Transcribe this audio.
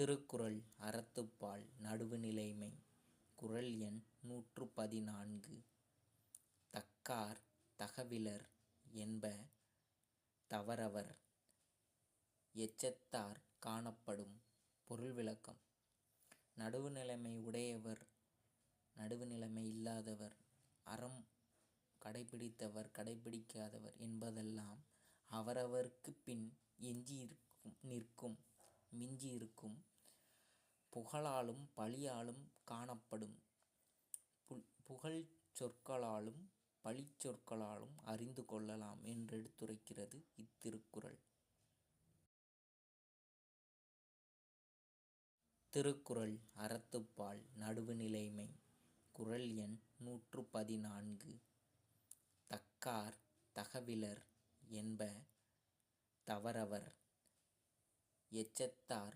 திருக்குறள் அறத்துப்பால் நடுவுநிலைமை. குறள் எண் நூற்று பதினான்கு தக்கார் தகவிலர் என்ப தவறவர். எச்சத்தார் காணப்படும் பொருள் விளக்கம். நடுவுநிலைமை உடையவர் நடுவுநிலைமை இல்லாதவர் அறம் கடைப்பிடித்தவர் கடைப்பிடிக்காதவர் என்பதெல்லாம் அவரவர்க்குப் பின் எஞ்சி நிற்கும். மிஞ்சி இருக்கும் புகழாலும் பழியாலும் காணப்படும். புகழ் சொற்களாலும் பழி சொற்களாலும் அறிந்து கொள்ளலாம் என்றெடுத்துரைக்கிறது இத்திருக்குறள். திருக்குறள் அறத்துப்பால் நடுவுநிலைமை. குறள் எண் நூற்று பதினான்கு தக்கார் தகவிலர் என்ப தவறவர். 옛 딸